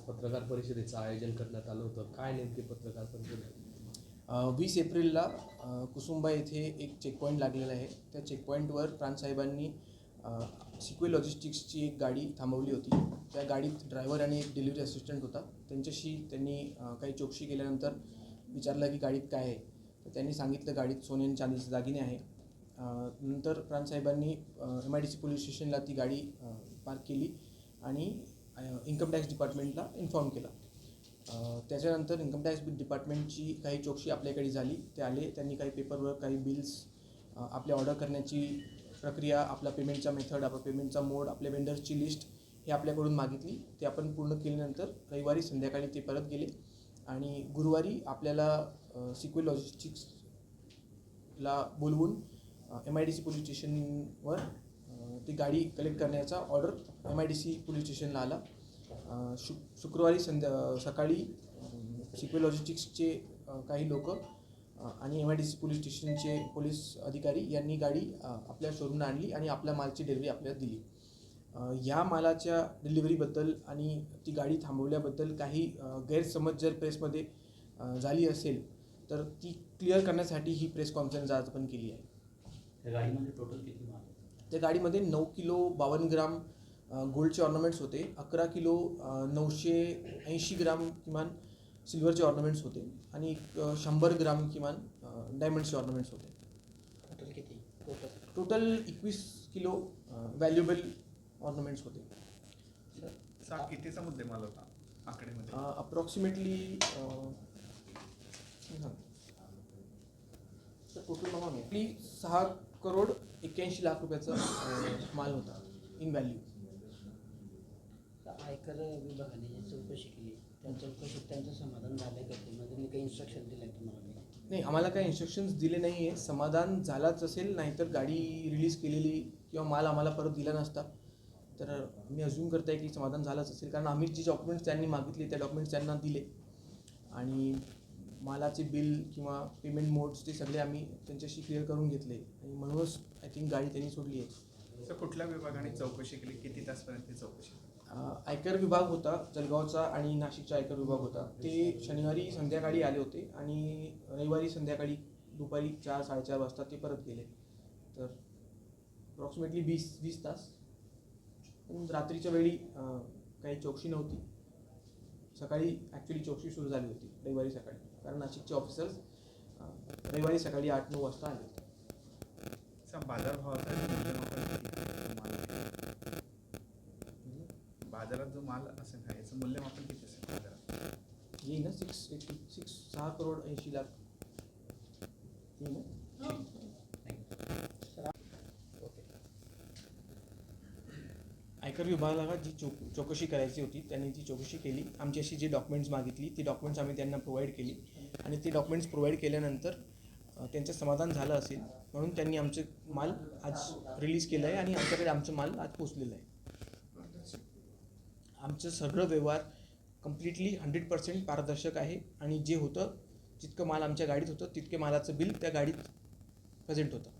पत्रकार परिषदेचं आयोजन करण्यात आलं होतं. काय नेमके पत्रकार परिषद वीस एप्रिलला कुसुंबा येथे एक चेकपॉईंट लागलेला आहे. त्या चेकपॉईंटवर प्रांतसाहेबांनी सिक्वे लॉजिस्टिक्सची एक गाडी थांबवली होती. त्या गाडीत ड्रायव्हर आणि एक डिलिव्हरी असिस्टंट होता. त्यांच्याशी त्यांनी काही चौकशी केल्यानंतर विचारलं की गाडीत काय आहे? तर त्यांनी सांगितलं गाडीत सोने आणि चांदीचे दागिने आहे. नंतर प्रांतसाहेबांनी M I D C police स्टेशनला ती गाडी पार्क केली आणि इन्कम टॅक्स डिपार्टमेंटला इन्फॉर्म केला. त्याच्यानंतर इन्कम टॅक्स डिपार्टमेंटची काही चौकशी आपल्याकडे झाली. ते आले. त्यांनी काही पेपरवर्क काही बिल्स आपले आपल्या ऑर्डर करण्याची प्रक्रिया आपला पेमेंटचा मेथड आपला पेमेंटचा मोड आपल्या वेंडर्सची लिस्ट हे आपल्याकडून मागितली. ते आपण पूर्ण केल्यानंतर रविवारी संध्याकाळी ते परत गेले. आणि गुरुवारी आपल्याला सिक्वे लॉजिस्टिक्सला बोलवून M I D C police स्टेशनवर ती गाडी कलेक्ट करण्याचा order M I D C police स्टेशनला आला. शु शुक्रवारी संध्या सकाळी सिक्वे लॉजिस्टिक्सचे अ, काही लोक आणि M I D C police स्टेशनचे पोलीस अधिकारी यांनी गाडी आपल्या शोरूमला आणली आणि आपल्या मालची डिलिव्हरी आपल्याला दिली या मालाच्या डिलिव्हरीबद्दल आणि ती गाडी थांबवल्याबद्दल काही गैरसमज जर प्रेसमध्ये झाली असेल तर ती क्लिअर करण्यासाठी ही प्रेस कॉन्फरन्स आज आपण केली आहे त्या गाडीमध्ये टोटल किती माल? त्या गाडीमध्ये नऊ किलो बावन्न ग्राम गोल्डचे ऑर्नामेंट्स होते. अकरा किलो नऊशे ऐंशी ग्राम किमान सिल्वरचे ऑर्नामेंट्स होते. आणि शंभर ग्राम किमान डायमंडचे ऑर्नामेंट्स होते. टोटल किती? टोटल टोटल एकवीस किलो व्हॅल्युएबल ऑर्नामेंट्स होते. सा कितीचा मुद्देमाल होता? आकडेमध्ये. अप्रॉक्सिमेटली टोटल सहा करोड एक्क्याऐंशी लाख रुपयाचा माल होता इन व्हॅल्यू आयकर विभागाने जी चौकशी केली त्या चौकशीत त्यांचं समाधान झालं का? ते म्हणजे काही इन्स्ट्रक्शन दिलं तुम्हाला? काही? नाही आम्हाला काही इन्स्ट्रक्शन्स दिले नाही आहे समाधान झालाच असेल नाहीतर गाडी रिलीज केलेली किंवा माल आम्हाला परत दिला नसता. तर मी अज्युम करताय की समाधान झालंच असेल. कारण आम्ही जे डॉक्युमेंट्स त्यांनी मागितले त्या डॉक्युमेंट्स त्यांना दिले. आणि मालाचे बिल किंवा पेमेंट मोड्स ते सगळे आम्ही त्यांच्याशी क्लिअर करून घेतले. आणि म्हणूनच आय थिंक गाडी त्यांनी सोडली आहे. सर कुठल्या विभागाने चौकशी केली? किती तासपर्यंत ती चौकशी आयकर विभाग होता जळगावचा आणि नाशिकचा आयकर विभाग होता. ते शनिवारी संध्याकाळी आले होते आणि रविवारी संध्याकाळी दुपारी चार साडेचार वाजता ते परत गेले. तर अप्रॉक्सिमेटली वीस वीस तास. रात्रीच्या वेळी काही चौकशी नव्हती. सकाळी ॲक्च्युली चौकशी सुरू झाली होती रविवारी सकाळी. कारण नाशिकचे ऑफिसर्स रविवारी सकाळी आठ नऊ वाजता आले होते. बाजारभावाचा मूल्यमापन किती आहे? माल आहे. बाजारात जो माल असेल ना याचं मूल्यमापन किती असेल बाजारात? येईल ना सिक्स एटी सिक्स सहा करोड ऐंशी लाख. येईल ना. आयकर विभागाला जी चौ चौकशी करायची होती त्यांनी ती चौकशी केली. आमची अशी जी डॉक्युमेंट्स मागितली ती डॉक्युमेंट्स आम्ही त्यांना प्रोव्हाइड केली. आणि ती डॉक्युमेंट्स प्रोव्हाइड केल्यानंतर त्यांचं समाधान झालं असेल. म्हणून त्यांनी आमचे माल आज रिलीज केलं आहे आणि आमच्याकडे आमचं माल आज पोचलेलं आहे. आमचं सगळं व्यवहार कम्प्लिटली हंड्रेड पर्सेंट पारदर्शक आहे आणि जे होतं जितकं माल आमच्या गाडीत होतं तितके मालाचं बिल त्या गाडीत प्रेझेंट होतं.